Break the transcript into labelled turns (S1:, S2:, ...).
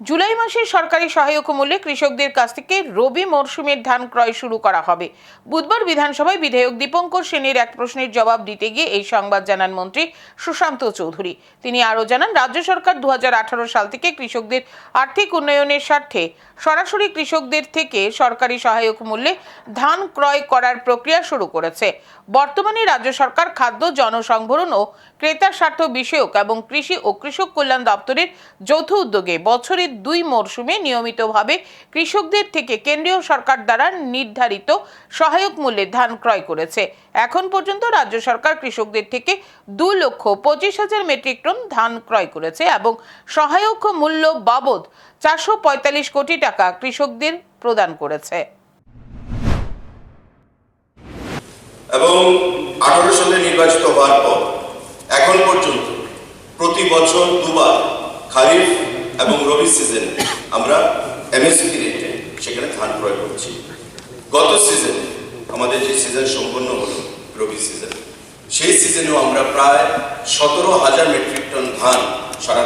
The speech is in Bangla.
S1: জুলাই মাসে সরকারি সহায়ক মূল্যে কৃষকদের কাছ থেকে রবি মরশুমের ধান ক্রয় শুরু করা হবে। বুধবার বিধানসভায় বিধায়ক দীপঙ্কর সেনের এক প্রশ্নের জবাব দিতে গিয়ে এই সংবাদ জানান মন্ত্রী সুশান্ত চৌধুরী। তিনি আরও জানান, রাজ্য সরকার দু হাজার আঠারো সাল থেকে কৃষকদের আর্থিক উন্নয়নের স্বার্থে সরাসরি কৃষকদের থেকে সরকারি সহায়ক মূল্যে ধান ক্রয় করার প্রক্রিয়া শুরু করেছে। বর্তমানে রাজ্য সরকার খাদ্য জনসংভরণ ও ক্রেতার স্বার্থ বিষয়ক এবং কৃষি ও কৃষক কল্যাণ দপ্তরের যৌথ উদ্যোগে বছরের দুই মরশুমে নিয়মিতভাবে কৃষকদের থেকে কেন্দ্রীয় সরকার দ্বারা নির্ধারিত সহায়ক মূল্যে ধান ক্রয় করেছে। এখন পর্যন্ত রাজ্য সরকার কৃষকদের থেকে দু লক্ষ পঁচিশ হাজার মেট্রিক টন ধান ক্রয় করেছে এবং সহায়ক মূল্য বাবদ চারশো পঁয়তাল্লিশ কোটি টাকা কৃষকদের প্রদান করেছে।
S2: এবং আঠারো সালে নির্বাচিত হওয়ার পর এখন পর্যন্ত প্রতি বছর দুবার খারিফ এবং রবি সিজনে আমরা এমএসপি রেটে সেখানে ধান ক্রয় করছি। গত সিজনে আমাদের যে সিজন সম্পন্ন হলো, রবি সিজন সেই সিজনেও আমরা প্রায় সতেরো হাজার মেট্রিক টন ধান সারা